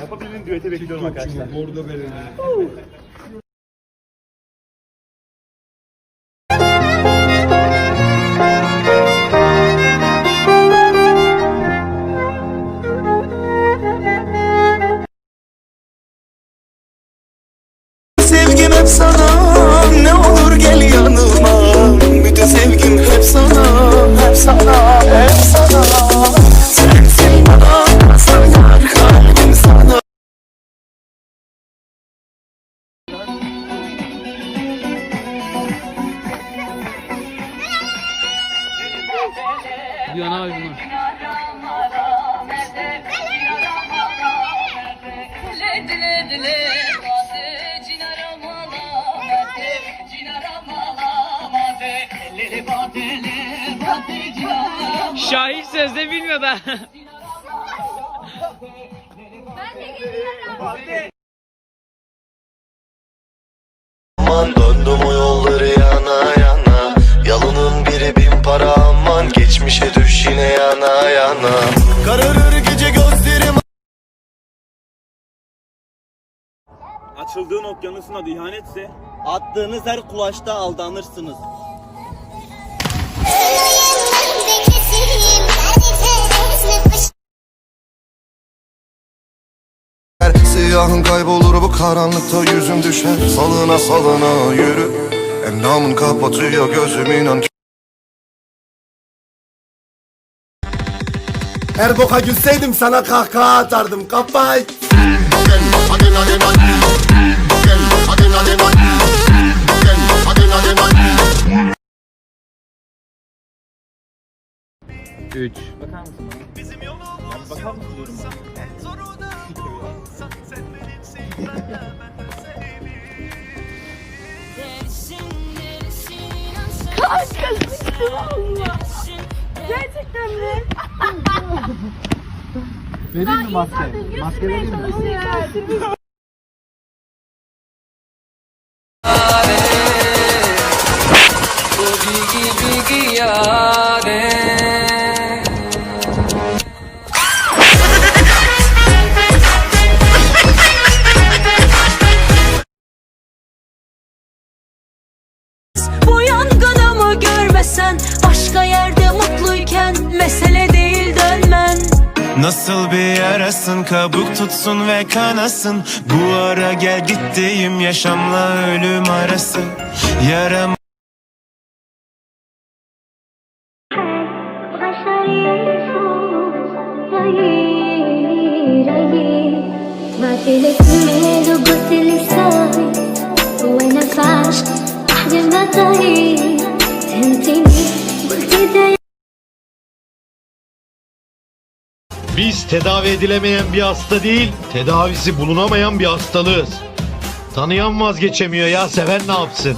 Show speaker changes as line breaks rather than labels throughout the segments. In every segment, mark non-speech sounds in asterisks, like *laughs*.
Yapabildiğin düete bekliyorum arkadaşlar.
Bordo bereli. *laughs*
Şahin sözde bilmiyor da.
Aman döndüm o yolları yana yana. Yalının biri bin para aman Geçmişe düş yine yana yana. Kararır gece gözlerim
açıldığın okyanusun adı ihanetse
attığınız her kulaşta aldanırsınız.
Siyahın kaybolur bu karanlıkta yüzün düşer. Salına salına yürü. Endamın kapatıyor gözüm inan
Her boka gülseydim sana kahkaha atardım Kapat.
3
Bakar mısın bana? Bizim yolumuz bakar mısın diyorum Kanka
sıktım valla. Gerçekten mi? Vereyim mi
maske? Maske vereyim mi?
Nasıl bir yarasın kabuk tutsun ve kanasın. Bu ara gel gittiğim yaşamla ölüm arası. Yaram
Biz tedavi edilemeyen bir hasta değil, tedavisi bulunamayan bir hastalığız. Tanıyan vazgeçemiyor ya, seven ne yapsın?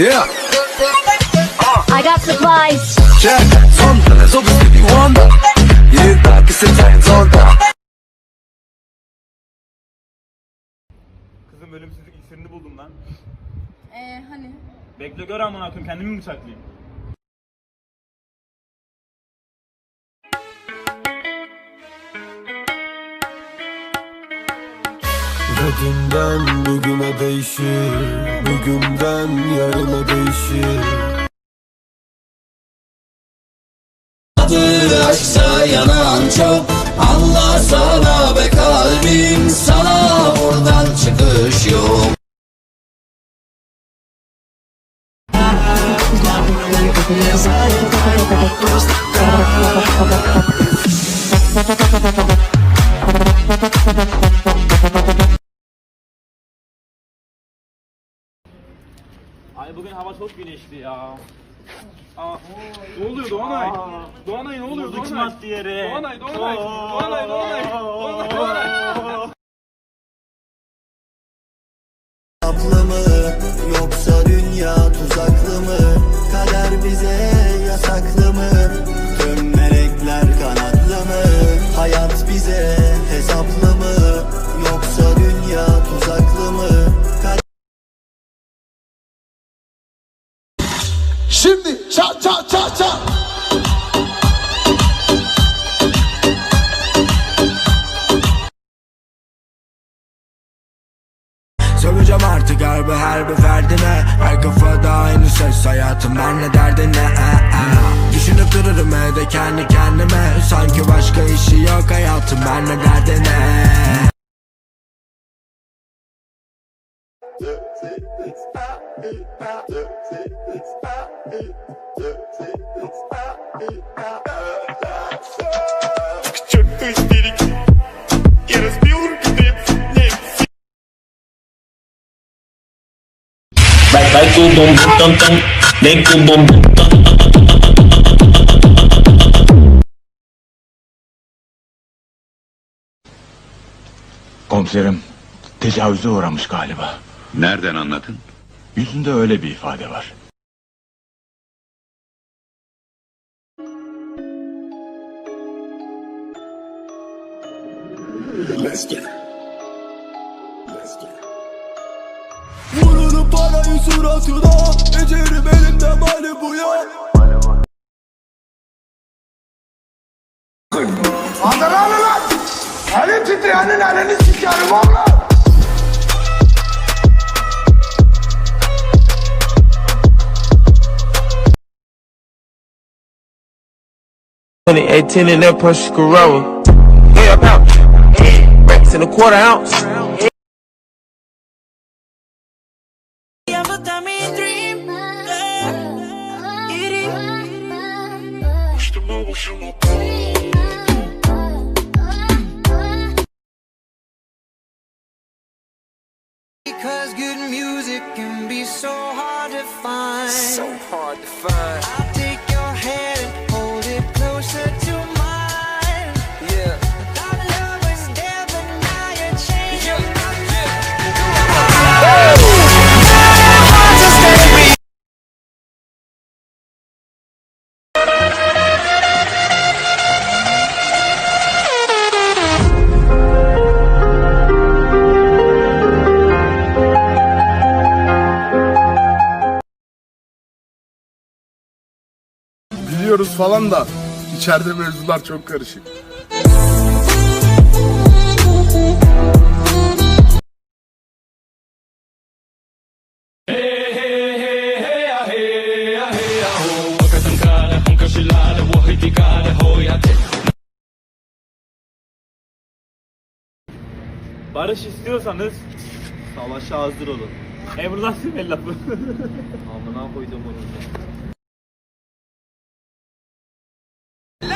Yeah,
I got supplies
check Sonda, so biz gibi Wanda Yeni takisi sen zonda
Kızım ölümsüzlük iksirini buldum lan.
Ee, hani?
Bekle gör amına koyayım kendimi mi bıçaklayayım?
Dünden bugüne değişir Bugünden yarına değişir. Adı aşksa yanan çok Allah sana be kalbim Sana buradan çıkış yok.
Ay bugün hava çok güneşli ya. Ne oluyor Doğanay? Doğanay ne oluyor Doğanay?
attı yere?
Doğanay, Doğanay, Doğanay, Doğanay, Doğanay, Doğanay.
Her bir her kafada aynı ses hayatım. Ben ne derdine e, e. Düşünüp dururum evde kendi kendime. Sanki başka işi yok hayatım. Ben ne derdine
Komiserim tecavüze uğramış galiba.
Nereden anladın?
Yüzünde öyle bir ifade var.
Vururum parayı suratına Ecerim elimde mali bu ya
Adana lan. Ali titreyenin elini sikerim valla.
Twenty eighteen in that Porsche Corolla Yeah, about Racks in a quarter ounce Because good music can be so hard to find. So hard to find.
Biliyoruz falan da içeride mevzular çok karışık.
Barış istiyorsanız
Savaşa hazır olun.
Emrullah Sümel lafı.
Amına koydum onu.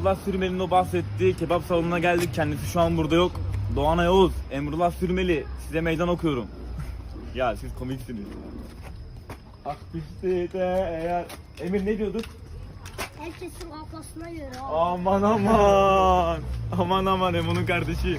Emrullah Sürmeli'nin o bahsettiği kebap salonuna geldik. Kendisi şu an burada yok. Doğan Yavuz, Emrullah Sürmeli. Size meydan okuyorum. ya siz komiksiniz. Akbişti de eğer... Emir ne diyorduk?
Herkesin kafasına göre.
Aman aman. Aman aman Emon'un kardeşi.